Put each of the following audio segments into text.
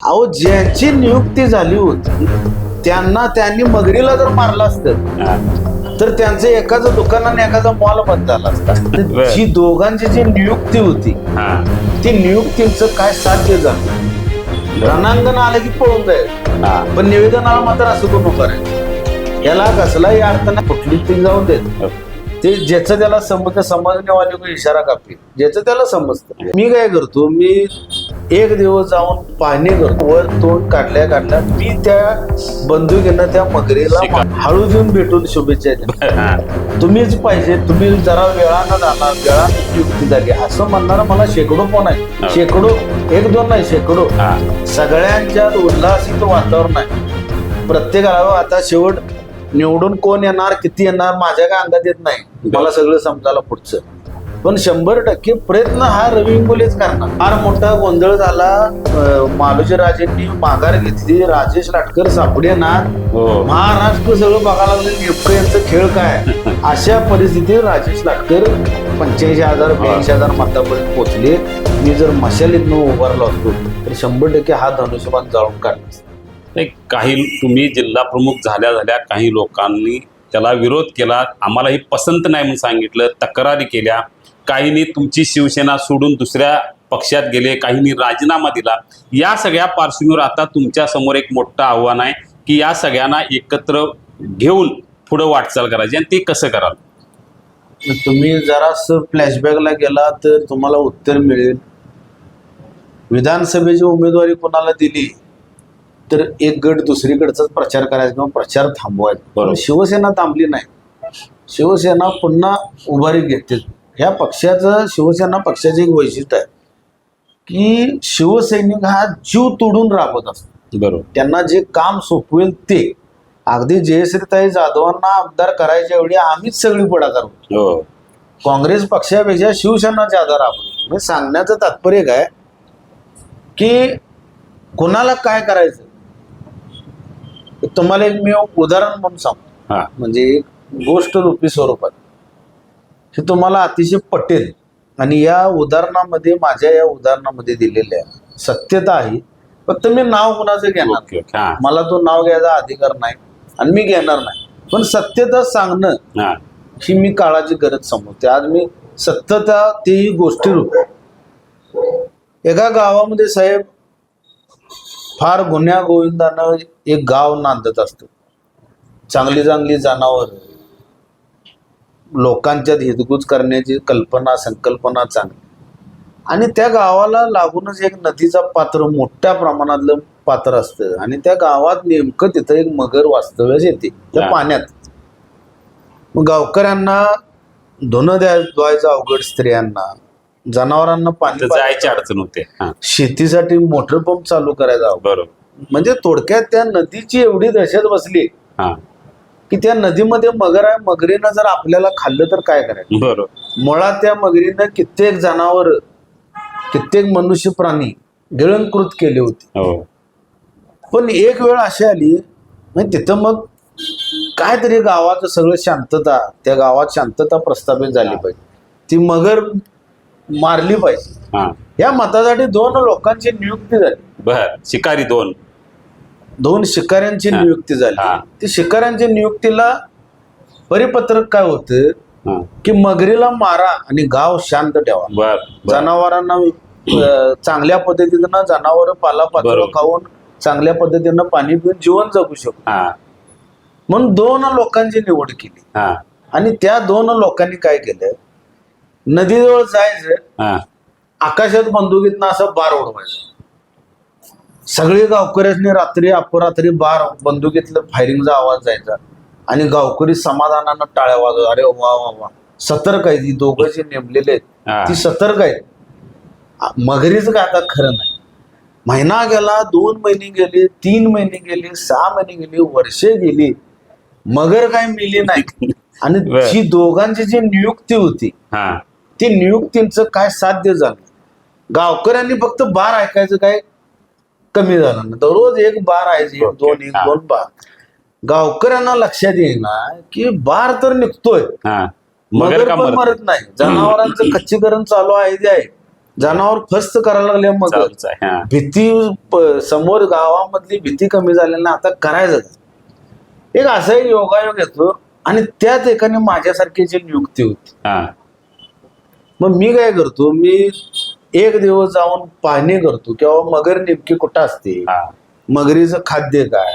अहो ज्यांची नियुक्ती झाली होती त्यांना त्यांनी मगरीला जर मारलं असतं. तर त्यांचं एकाचं दुकान आणि एकाचा मॉल बंद झाला असता. बर. जी दोघांची जी नियुक्ती होती हा. ती नियुक्तीचं काय साध्य झालं? रणांगण आलं की पळून जाईल. पण निवेदनाला मात्र असं करू करायचं याला कसलाही अर्थ नाही कुठली ती जाऊन देत. ते ज्याचं त्याला समजतं समजण्यावाले को इशारा कापी ज्याचं त्याला समजतं. मी काय करतो मी एक दिवस जाऊन करतो वर तोंड काढल्या काढल्या मी त्या बंदुकीनं त्या मगरीला. हळू देऊन भेटून शुभेच्छा. तुम्हीच पाहिजे तुम्ही जरा वेळानं जाणार वेळानं नियुक्ती झाली असं म्हणणार मला शेकडो पण. आहे शेकडो एक दोन नाही शेकडो. सगळ्यांच्यात उल्हासित वातावरण आहे प्रत्येकाला आता शेवट निवडून कोण येणार किती येणार माझ्या काय अंगात येत नाही मला सगळं समजायला पुढचं पण शंभर टक्के प्रयत्न हा रवी इंगोलेच करणार. फार मोठा गोंधळ झाला. मालोजी राजेंनी माघार घेतली. राजेश लाटकर सापडेना हो. महाराष्ट्र सगळं बघायला लागलं नेमकं यांचं खेळ काय? अशा परिस्थितीत राजेश लाटकर पंच्याऐंशी हजार ब्याऐंशी हजार मतापर्यंत पोहोचले. मी जर मशालीतनं उभारलो असतो तर शंभर टक्के हा धनुष्यबाण जाळून काढला. ते काही तुम्ही जिल्हा प्रमुख झाल्या झाल्या काही लोकांनी त्याला विरोध केला. आम्हाला ही पसंत नाही म्हणून सांगितलं तक्रारी केल्या. काहींनी तुमची शिवसेना सोडून दुसऱ्या पक्षात गेले काहींनी राजीनामा दिला. या सगळ्या पार्श्वभूमीवर आता तुमच्यासमोर एक मोठं आव्हान आहे की या सगळ्यांना एकत्र घेऊन पुढे वाटचाल करायची आणि ते कसं कराल? तुम्ही जरासं फ्लॅशबॅकला गेला तर तुम्हाला उत्तर मिळेल. विधानसभेची उमेदवारी कोणाला दिली तर एक गट दुसरीकडचाच प्रचार करायचा किंवा प्रचार थांबवायचा. शिवसेना थांबली नाही. शिवसेना पुन्हा उभारी घेते ह्या पक्षाचं शिवसेना पक्षाचं एक वैशिष्ट्य आहे की शिवसैनिक हा जीव तोडून राबत असतो. बरोबर. त्यांना जे काम सोपवेल ते. अगदी जयश्रीताई जाधवांना आमदार करायच्या वेळी आम्हीच सगळी पुढाकार होतो. हो. काँग्रेस पक्षापेक्षा शिवसेनाचे आधार आपण म्हणजे सांगण्याचं तात्पर्य काय? की कोणाला काय करायचं? तुम्हाला एक मी उदाहरण म्हणून सांगतो. म्हणजे एक गोष्ट रूपी स्वरूपात. हे तुम्हाला अतिशय पटेल. आणि या उदाहरणामध्ये माझ्या या उदाहरणामध्ये दिलेल्या सत्यता आहे. फक्त मी नाव कोणाचं घेणार मला तो नाव घ्यायचा अधिकार नाही आणि मी घेणार नाही. पण सत्यता सांगणं हा. ही मी काळाची गरज समजते. आज मी सत्यता तेही गोष्टी रूप एका गावामध्ये साहेब फार गुन्ह्या गोविंदानं एक गाव नांदत असतं. चांगली चांगली जनावर लोकांच्यात हितगुज करण्याची कल्पना संकल्पना चांगली. आणि त्या गावाला लागूनच एक नदीचा पात्र मोठ्या प्रमाणातलं पात्र असतं. आणि त्या गावात नेमकं तिथं एक मगर वास्तव्यास येते त्या. पाण्यात. मग गावकऱ्यांना धुणं द्या धुवायचं अवघड स्त्रियांना जनावरांना पाणी जायची अडचण होते. शेतीसाठी मोटर पंप चालू करायचा. बरोबर. म्हणजे थोडक्यात त्या नदीची एवढी दहशत बसली. की त्या नदीमध्ये मगर आहे मगरीनं जर आपल्याला खाल्लं तर काय करायचं? बरोबर. मुळात त्या मगरीनं कित्येक जनावर कित्येक मनुष्य प्राणी गिळंकृत केले होते. हो. पण एक वेळ अशी आली म्हणजे तिथं मग काहीतरी गावाचं सगळं शांतता त्या गावात शांतता प्रस्थापित झाली पाहिजे. ती मगर मारली पाहिजे. या मतासाठी दोन लोकांची नियुक्ती झाली. बर शिकारी दोन. दोन शिकाऱ्यांची. नियुक्ती झाली. ती शिकाऱ्यांच्या नियुक्तीला परिपत्रक काय होतं? की मगरीला मारा आणि गाव शांत ठेवा. जनावरांना चांगल्या पद्धतीनं जनावर पालापाचोळा. खाऊन चांगल्या पद्धतीनं पाणी पिऊन जीवन जगू शकतो म्हणून दोन लोकांची निवड केली. आणि त्या दोन लोकांनी काय केलं? नदीजवळ जायचं. आकाशात बंदुकीतनं असं बार उडवायचं सगळे गावकऱ्यांनी रात्री अपरात्री बार बंदुकीतलं फायरिंगचा आवाज जायचा आणि गावकरी समाधानानं टाळ्या वाजवत अरे वा वा वा. सतर्क आहेत. ही दोघं जे नेमलेले. आहेत. ती सतर्क आहेत. मगरीच काय आता खरं नाही. महिना गेला दोन महिने गेले तीन महिने गेले सहा महिने गेले वर्षे गेली. मगर काय मिली नाही. आणि. जी दोघांची जी नियुक्ती होती ती नियुक्तींचं काय साध्य झालं? गावकऱ्यांनी फक्त बार ऐकायचं काय? कमी झालं ना दररोज एक बार आहे एक. दोन एक. दोन बार. गावकऱ्यांना लक्षात येईना की बार तर निघतोय. हा. मगर मगर का पण मरत मरत नाही. जनावरांचं खच्चीकरण चालू आहे जे आहे. जनावर फस्त करायला लागले मग चालूच आहे हा. भीती प- समोर गावामधली भीती कमी झालेली ना आता करायचं. काय? एक असा एक योगायोग येतो आणि त्याच एकाने माझ्यासारखी जी नियुक्ती होती. हा. मग मी काय करतो? मी एक दिवस जाऊन पाहणी करतो किंवा मगर नेमकी कुठं असते? मगरीचं खाद्य काय?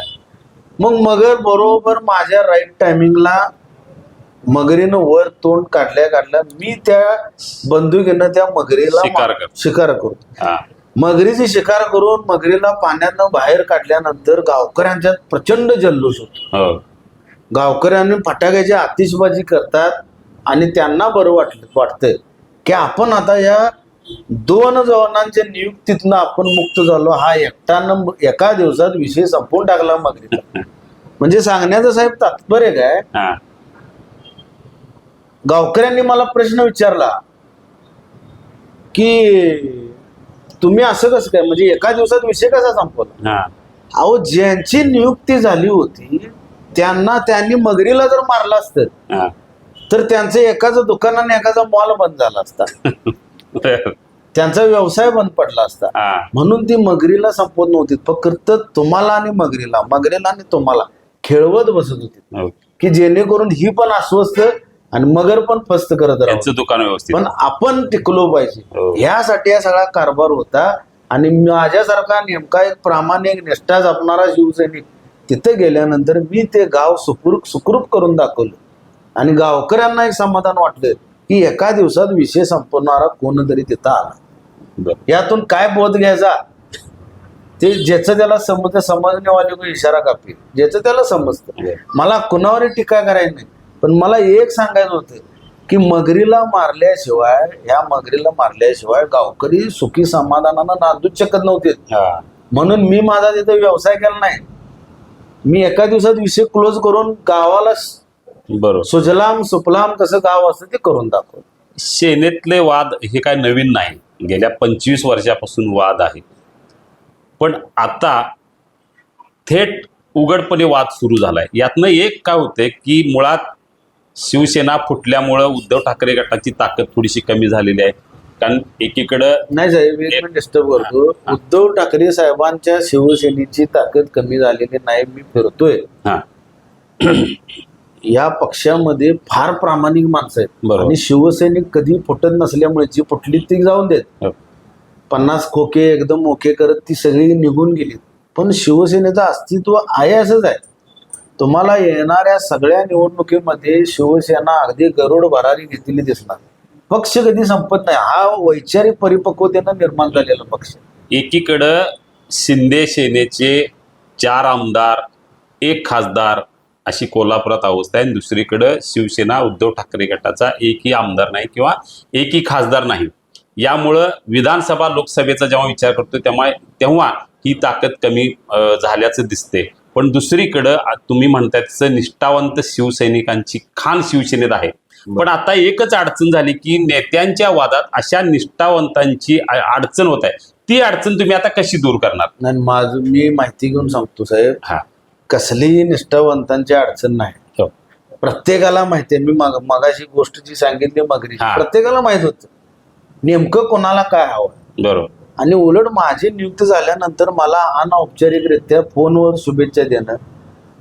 मग मगर बरोबर माझ्या राईट टायमिंगला मगरीनं वर तोंड काढल्या काढल्या मी त्या बंदुकीनं त्या मगरीला शिकार करतो. शिकार करतो. मगरीची शिकार करून मगरीला पाण्यानं बाहेर काढल्यानंतर गावकऱ्यांच्यात प्रचंड जल्लोष होतो. हो. गावकऱ्यांनी फटाक्याची आतिषबाजी करतात आणि त्यांना बरं वाटलं वाटतंय की आपण आता या दोन जवानांच्या नियुक्तीतनं आपण मुक्त झालो. हा एकट्यानं एका दिवसात विषय संपवून टाकला मगरीचा. म्हणजे सांगण्याचं साहेब तात्पर्य काय? गावकऱ्यांनी मला प्रश्न विचारला की तुम्ही असं कसं काय? म्हणजे एका दिवसात विषय कसा संपवला? अहो ज्यांची नियुक्ती झाली होती त्यांना त्यांनी मगरीला जर मारलं असतं तर त्यांचं एकाचं दुकान आणि एकाचा मॉल बंद झाला असता. त्यांचा व्यवसाय बंद पडला असता. म्हणून ती मगरीला संपवत नव्हती. फक्त तुम्हाला आणि मगरीला मगरीला आणि तुम्हाला खेळवत बसत होती. हो. की जेणेकरून ही पण अस्वस्थ आणि मगर पण फस्त करत दुकान व्यवस्थित. पण आपण टिकलो पाहिजे. हो. ह्यासाठी हा सगळा कारभार होता. आणि माझ्यासारखा नेमका एक प्रामाणिक निष्ठा जपणारा शिवसैनिक तिथे गेल्यानंतर मी ते गाव सुखरूप सुखरूप करून दाखवलं. आणि गावकऱ्यांना एक समाधान वाटलं. की एका दिवसात विषय संपवणारा कोणतरी तिथं आला. यातून काय बोध घ्यायचा? ते ज्याचं त्याला समजतं समजण्यावाले को इशारा कापी ज्याचं त्याला समजतं. मला कुणावरही टीका करायची नाही. पण मला एक सांगायचं होतं की मगरीला मारल्याशिवाय ह्या मगरीला मारल्याशिवाय गावकरी सुखी समाधानानं नांदूच शकत नव्हते. म्हणून मी माझा तिथे व्यवसाय केला नाही. मी एका दिवसात विषय क्लोज करून गावाला बरोबर. सुजलाम सुफलाम कसं गाव असतं ते करून दाखव. सेनेतले वाद हे काय नवीन नाही. गेल्या पंचवीस वर्षापासून वाद आहे. पण आता थेट उघडपणे वाद सुरू झालाय. यातनं एक काय होतंय की मुळात शिवसेना फुटल्यामुळं उद्धव ठाकरे गटाची ताकद थोडीशी कमी झालेली आहे. कारण एकीकडं नाही साहेब एक डिस्टर्ब करतो. उद्धव ठाकरे साहेबांच्या शिवसेनेची ताकद कमी झालेली नाही मी फिरतोय. हा. या पक्षामध्ये फार प्रामाणिक माणसं आहेत. आणि शिवसैनिक कधी फुटत नसल्यामुळे जी फुटली ती जाऊन देत. हो. पन्नास खोके एकदम ओके करत ती सगळी निघून गेली. पण शिवसेनेचं अस्तित्व आहे असंच आहे. तुम्हाला येणाऱ्या सगळ्या निवडणुकीमध्ये शिवसेना अगदी गरुड भरारी घेतलेली दिसणार. पक्ष कधी संपत नाही. हा वैचारिक परिपक्वतेनं निर्माण झालेला पक्ष. एकीकडं शिंदे सेनेचे चार आमदार एक खासदार अशी कोल्हापुरात अवस्था आहे. आणि दुसरीकडं शिवसेना उद्धव ठाकरे गटाचा एकही आमदार नाही किंवा एकही खासदार नाही. यामुळं विधानसभा लोकसभेचा जेव्हा विचार करतो तेव्हा तेव्हा ही ताकद कमी झाल्याचं दिसते पण दुसरीकडं तुम्ही म्हणताय तसं निष्ठावंत शिवसैनिकांची खान शिवसेनेत आहे. पण आता एकच अडचण झाली की नेत्यांच्या वादात अशा निष्ठावंतांची अडचण होत आहे. ती अडचण तुम्ही आता कशी दूर करणार? आणि माझं मी माहिती घेऊन सांगतो साहेब. हा. कसलीही निष्ठावंतांची अडचण नाही. हो. प्रत्येकाला माहिती आहे मी मग मगाशी गोष्ट जी सांगितली मगरी. प्रत्येकाला माहीत होतं. नेमकं कोणाला काय हवं? बरोबर. आणि उलट माझी नियुक्ती झाल्यानंतर मला अनौपचारिकरित्या फोनवर शुभेच्छा देणं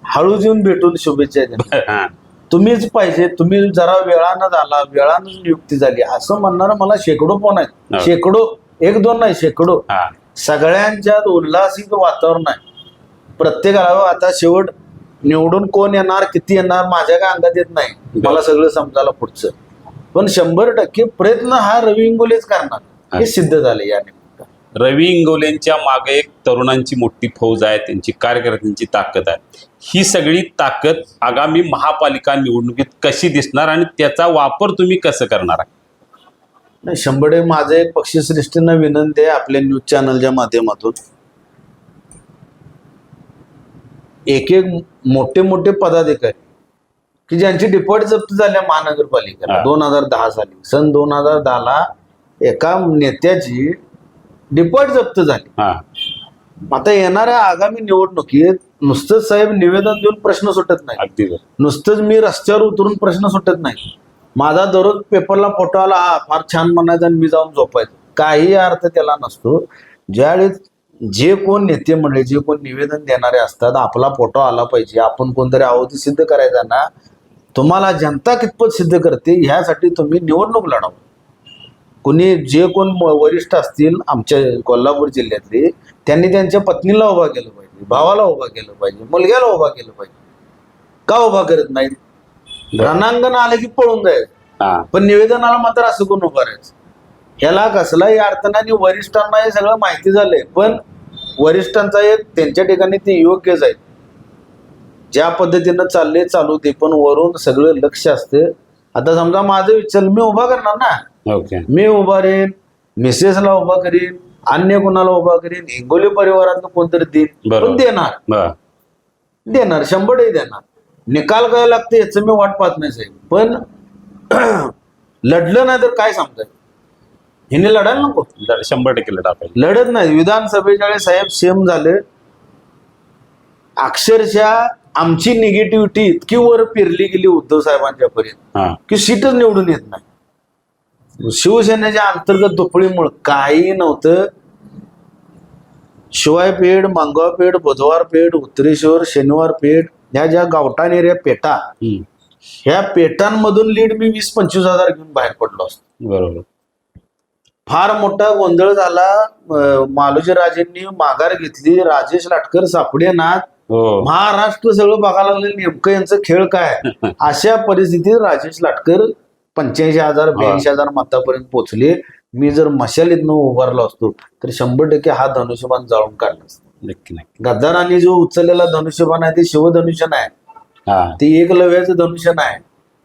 हळूच येऊन भेटून शुभेच्छा देणं. तुम्हीच पाहिजे तुम्ही जरा वेळानं झाला वेळानं नियुक्ती झाली असं म्हणणारं मला शेकडो फोन आहेत. हो. शेकडो एक दोन नाही शेकडो. सगळ्यांच्यात उल्हासित वातावरण आहे. प्रत्येकाला आता शेवट निवडून कोण येणार किती येणार माझ्या काय अंगात येत नाही. मला सगळं समजायला पुढचं. पण शंभर टक्के प्रयत्न हा रवी इंगोलेच करणार. हे सिद्ध झाले या निमित्तानं. रवी इंगोलेंच्या मागे एक तरुणांची मोठी फौज आहे त्यांची कार्यकर्त्यांची ताकद आहे. ही सगळी ताकद आगामी महापालिका निवडणुकीत कशी दिसणार आणि त्याचा वापर तुम्ही कसं करणार आहे? नाही शंभर माझं एक पक्षश्रेष्ठींना विनंती आहे आपल्या न्यूज चॅनलच्या माध्यमातून. एक एक मोठे मोठे पदाधिकारी की ज्यांची डिपॉझिट जप्त झाल्या महानगरपालिकेला. हा. दोन हजार दहा साली. सन दोन हजार दहाला एका नेत्याची डिपॉझिट जप्त झाली. आता येणाऱ्या आगामी निवडणुकीत नुसतंच साहेब निवेदन देऊन प्रश्न सुटत नाही. नुसतंच मी रस्त्यावर उतरून प्रश्न सुटत नाही. माझा दररोज पेपरला फोटो आला हा फार छान म्हणायचा आणि मी जाऊन झोपायचो. काही अर्थ त्याला नसतो. ज्यावेळेस जे कोण नेते मंडळी जे कोण निवेदन देणारे असतात आपला फोटो आला पाहिजे. आपण कोणतरी आहोत सिद्ध करायचा ना तुम्हाला जनता कितपत सिद्ध करते ह्यासाठी तुम्ही निवडणूक लढावं. कोणी जे कोण वरिष्ठ असतील आमच्या कोल्हापूर जिल्ह्यातले त्यांनी त्यांच्या पत्नीला उभा केलं पाहिजे भावाला उभा केलं पाहिजे मुलग्याला उभा केलं पाहिजे. का उभा करत नाहीत? रणांगण आलं की पळून जायचं. हा. पण निवेदनाला मात्र असं कोण उभं राहायचं? ह्याला कसलाही अर्थाने वरिष्ठांना हे सगळं माहिती झालंय पण वरिष्ठांचा एक त्यांच्या ठिकाणी ते योग्यच आहे ज्या पद्धतीनं चालले चालू ते पण वरून सगळं लक्ष असते. आता समजा माझं विचार मी उभा करणार ना? ओके मी उभा राहीन मिसेसला उभा करीन अन्य कोणाला उभा करीन हिंगोली परिवारातलं कोणतरी देईन. पण देणार. देणार शंभरही देणार. निकाल काय लागते याचं मी वाट पाहत नाही साहेब. पण लढलं नाही तर काय समजायचं हिने लढायला नको. शंभर टक्के लढा पाहिजे. लढत नाही. विधानसभेच्या वेळेस साहेब सेम झाले. अक्षरशः आमची निगेटिव्हिटी इतकी वर पेरली गेली उद्धव साहेबांच्या पर्यंत की सीटच निवडून येत नाही. शिवसेनेच्या अंतर्गत दुपळीमुळे काही नव्हतं. शिवाय पेठ मांगवा पेठ बुधवार पेठ उत्तरेश्वर शनिवार पेठ ह्या ज्या गावठाण एरिया पेटा. ह्या पेटांमधून लीड मी वीस पंचवीस हजार घेऊन बाहेर पडलो असतो. बरोबर. फार मोठा गोंधळ झाला. मालोजी राजेंनी माघार घेतली. राजेश लाटकर सापडे नाथ हो. महाराष्ट्र सगळं बघायला लागले नेमकं यांचं खेळ काय? अशा परिस्थितीत राजेश लाटकर पंच्याऐंशी हजार ब्याऐंशी हजार मतापर्यंत पोहोचले. मी जर मशालीतनं उभारलो असतो तर शंभर टक्के हा धनुष्यबाण जाळून काढला असता. नक्की नक्की. गद्दारांनी जो उचललेला धनुष्यबाण आहे ते शिवधनुष्य नाही. हा. ते एकलव्याचं धनुष्य नाही.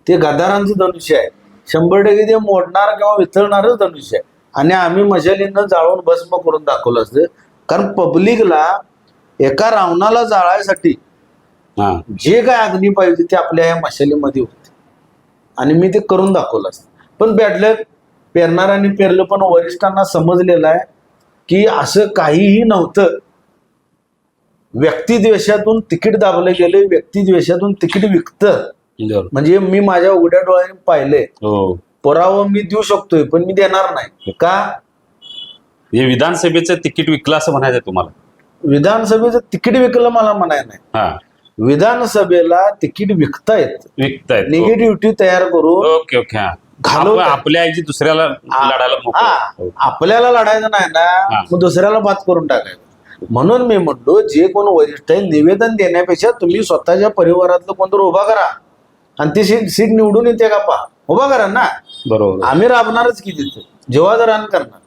ते गद्दारांचं धनुष्य आहे. शंभर टक्के ते मोडणार किंवा वितळणारच धनुष्य आहे. आणि आम्ही मशालीनं जाळून भस्म करून दाखवलं असतं. कारण पब्लिकला एका रावणाला जाळायसाठी हा. जे काय अग्नी पाहिजे ते आपल्या या मशालीमध्ये होते. आणि मी ते करून दाखवलं असतं. पण बॅडलक पेरणाऱ्यांनी पेरलं पण वरिष्ठांना समजलेलं आहे की असं काहीही नव्हतं. व्यक्तिद्वेषातून तिकीट दाबलं गेले व्यक्तिद्वेषातून तिकीट विकतं. म्हणजे मी माझ्या उघड्या डोळ्याने पाहिले हो. पुरावं मी देऊ शकतोय पण मी देणार नाही. का? हे विधानसभेचं तिकीट विकलं असं म्हणायचं तुम्हाला. विधानसभेचं तिकीट विकलं मला म्हणाय नाही. हा. विधानसभेला तिकीट विकतायत. विकतायत निगेटिव्हिटी तयार करून ओके ओके हा. आपण आपल्या आईची दुसऱ्याला लढायला मोकळं. हा, हो. आपल्याला लढायचं नाही ना हा. मग दुसऱ्याला बात करून टाकायचं. म्हणून मी म्हणतो जे कोण वरिष्ठ आहे निवेदन देण्यापेक्षा तुम्ही स्वतःच्या परिवारातलं कोणतरी उभा करा. आणि ती सीट सीट निवडून येते का पहा. उभा करा ना. बरोबर. आम्ही राबणारच की तिथे. जेव्हा रान करणार.